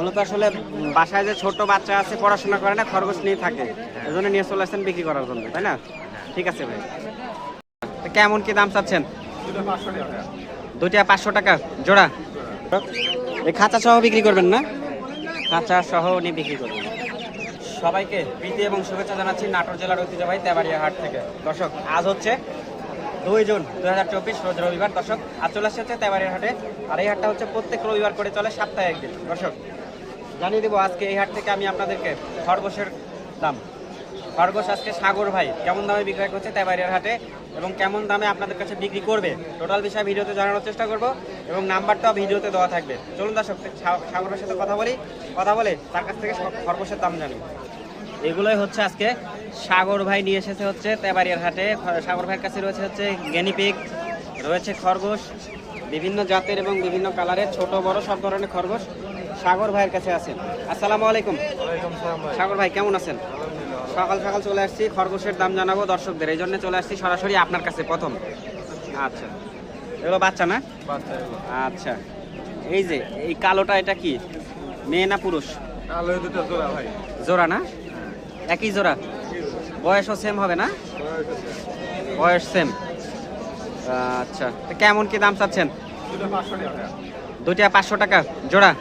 মূলত আসলে বাসায় যে ছোট বাচ্চা আছে, পড়াশোনা করে না, খরগোশ নিয়ে থাকে। এই জন্য নিয়ে চলে আসছেন বিক্রি করার জন্য, তাই না? ঠিক আছে ভাই। কেমন কি দাম চাচ্ছেন? দুইটা পাঁচশো টাকা, জোড়া? এই খাঁচা সহ বিক্রি করবেন না? খাঁচা সহ উনি বিক্রি করবেন। সবাইকে প্রীতি এবং শুভেচ্ছা জানাচ্ছি নাটোর জেলার ঐতিহ্যবাহী তেবাড়িয়া হাট থেকে। দর্শক, আজ হচ্ছে দুই জুন দু হাজার চব্বিশ, রোজ রবিবার। দর্শক, আজ চলে আসছে তেবাড়িয়া হাটে। আর এই হাটটা হচ্ছে প্রত্যেক রবিবার করে চলে, সপ্তাহে একদিন। দর্শক জানিয়ে দেবো আজকে এই হাট থেকে আমি আপনাদেরকে খরগোশের দাম। খরগোশ আজকে সাগর ভাই কেমন দামে বিক্রয় করছে তেবাড়িয়ার হাটে এবং কেমন দামে আপনাদের কাছে বিক্রি করবে, টোটাল বিষয়ে ভিডিওতে জানানোর চেষ্টা করব এবং নাম্বারটাও ভিডিওতে দেওয়া থাকবে। চলুন দর্শক, সা- সাগর সাথে কথা বলি, কথা বলে তার কাছ থেকে খরগোশের দাম জানি। এগুলোই হচ্ছে আজকে সাগর ভাই নিয়ে এসেছে হচ্ছে তেবাড়িয়ার হাটে। সাগর ভাইয়ের কাছে রয়েছে হচ্ছে গেনিপিক রয়েছে খরগোশ, বিভিন্ন জাতের এবং বিভিন্ন কালারের ছোট, বড় সব ধরনের খরগোশ। সাগর ভাইয়ের কাছে আছেন। আসসালামু আলাইকুম। সাগর ভাই কেমন আছেন? সকাল সকাল চলে আসছি খরগোশের দাম জানাব দর্শকদের। এই জন্য চলে আসছি সরাসরি আপনার কাছে প্রথম। আচ্ছা। এগুলো বাচ্চা না? আচ্ছা। এই যে এই কালোটা এটা কি? মেয়ে না পুরুষ? জোড়া না? একই জোড়া? বয়সও সেম হবে না? বয়স সেম আচ্ছা। তো কেমন কি দাম চাচ্ছেন? দুইটা পাঁচশো টাকা। জোড়া।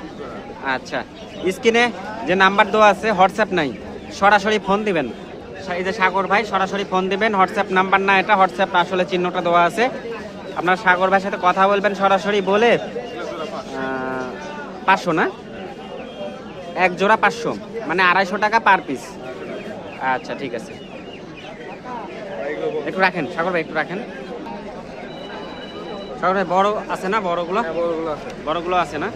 আচ্ছা। স্ক্রিনে যে নাম্বার দেওয়া আছে হোয়াটসঅ্যাপ নাই। সরাসরি ফোন দিবেন। এই যে সাগর ভাই সরাসরি ফোন দিবেন। হোয়াটসঅ্যাপ নাম্বার না এটা হোয়াটসঅ্যাপ আসলে চিহ্নটা দেওয়া আছে। আপনার সাগর ভাইয়ের সাথে কথা বলবেন সরাসরি বলে পাঁচশো না? এক জোড়া পাঁচশো মানে আড়াইশো টাকা পার পিস। আচ্ছা ঠিক আছে। একটু রাখেন সাগর ভাই একটু রাখেন। সাগর ভাই বড় আছে না? বড়গুলো? হ্যাঁ বড়গুলো আছে না?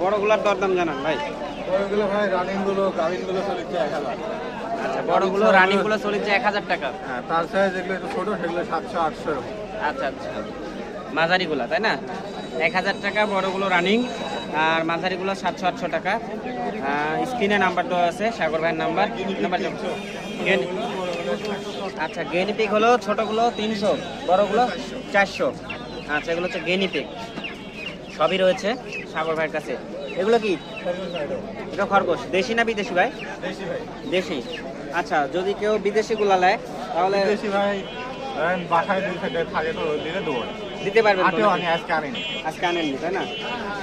বড়গুলোর দরদাম জানান ভাই। বড়গুলো ভাই রানিংগুলো গাভিনগুলো চলেছে এক হাজার। আচ্ছা বড়গুলো রানিংগুলো চলেছে এক হাজার টাকা। হ্যাঁ তার সাইজ যেগুলো একটু ছোটো সেগুলো সাতশো আটশো আচ্ছা আচ্ছা। মাঝারিগুলো তাই না? এক হাজার টাকা বড়গুলো রানিং আর মাঝারিগুলো সাতশো আটশো টাকা। স্ক্রিনে নাম্বার দেওয়া আছে সাগর ভাইয়ের নাম্বার। নাম্বার আচ্ছা গেনিপিক হলো ছোটগুলো তিনশো বড়গুলো চারশো। আচ্ছা এগুলো হচ্ছে গেনিপিক সবই রয়েছে সাগর ভাইয়ের কাছে। এগুলো কি? এটা খরগোশ। দেশি না বিদেশি ভাই? ভাই। দেশি। আচ্ছা যদি কেউ বিদেশি গুলা নেয় তাহলে বেশি ভাই ধরেন বাসায় দুই থেকে থাকে তো দিলে দেবো। দিতে পারবেন আজকে আজকে আনেননি তাই না?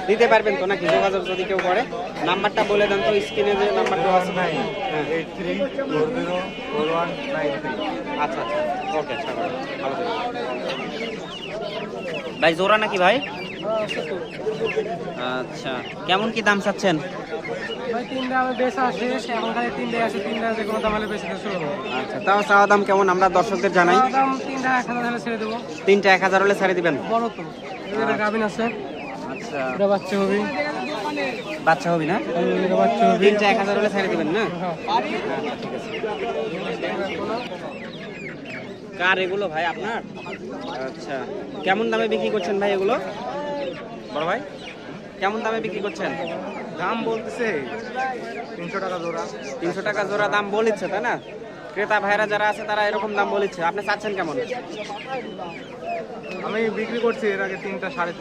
দিতে পারবেন তো নাকি? যোগাযোগ যদি কেউ করে। নাম্বারটা বলে দেন তো স্ক্রিনে যে নাম্বারটা আছে। Nine eight three four zero four one nine three. আচ্ছা আচ্ছা। ওকে ভালো ভাই জোড়া নাকি ভাই? আচ্ছা কেমন কি দাম চাচ্ছেন? ভাই তিনটা আমি বেচা শেষ এখন খালি তিনটে আছে তিনটা কোনো দাম হলে বেশি দিতে আচ্ছা তাও চাওয়া দাম কেমন? আমরা দর্শকদের জানাই। তিনটা এক হাজার হলে ছেড়ে দিবেন? আচ্ছা। বাচ্চা হবে। না? তিনটা এক হাজার হলে ছাড়ে দিবেন না? হ্যাঁ। কার এগুলো ভাই আপনার? আচ্ছা কেমন দামে বিক্রি করছেন ভাই এগুলো? বড় ভাই কেমন দামে বিক্রি করছেন? দাম বলতেছে তিনশো টাকা জোড়া। তিনশো টাকা জোড়া দাম বলেছে তাই না? ক্রেতা ভাইরা যারা আছে তারা এরকম দাম বলেছে আপনি চাচ্ছেন কেমন? আমি বিক্রি করছি এর আগে তিনটা সাড়ে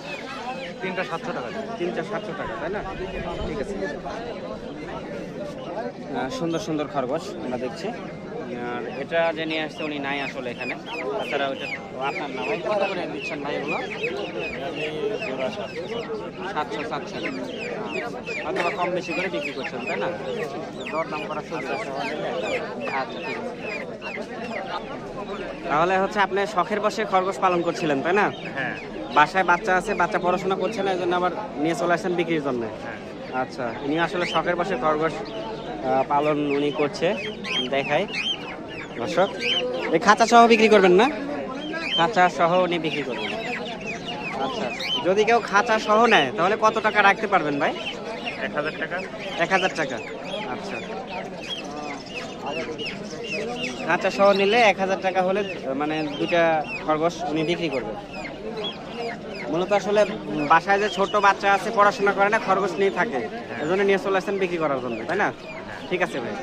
তিনটা সাতশো টাকা। তিনটা সাতশো টাকা তাই না? ঠিক আছে। সুন্দর সুন্দর খরগোশ আমরা দেখছি। আর এটা যে নিয়ে আসছে উনি নাই আসলে এখানে। তাছাড়া ওইটা আপনার না ভাই কত করে দিচ্ছেন ভাই এগুলো? সাতশো সাতশো। হয়তো বা কম বেশি করে বিক্রি করছেন তাই না? দর দাম করা আচ্ছা ঠিক আছে। তাহলে হচ্ছে আপনি শখের বসে খরগোশ পালন করছিলেন তাই না? হ্যাঁ। বাসায় বাচ্চা আছে বাচ্চা পড়াশোনা করছে না এই জন্য আবার নিয়ে চলে আসছেন বিক্রির জন্য। হ্যাঁ। আচ্ছা ইনি আসলে শখের বসে খরগোশ পালন উনি করছে দেখাই। দর্শক এই খাঁচা সহ বিক্রি করবেন না? খাঁচা সহ উনি বিক্রি করবেন। আচ্ছা যদি কেউ খাঁচা সহ নেয় তাহলে কত টাকা রাখতে পারবেন ভাই? এক হাজার টাকা। এক হাজার টাকা। আচ্ছা। খাঁচা সহ নিলে এক হাজার টাকা হলে মানে দুটা খরগোশ উনি বিক্রি করবেন মূলত আসলে বাসায় যে ছোট বাচ্চা আছে পড়াশোনা করে না খরগোশ নিয়ে থাকে। এই জন্য নিয়ে চলে আসছেন বিক্রি করার জন্য তাই না? ঠিক আছে ভাই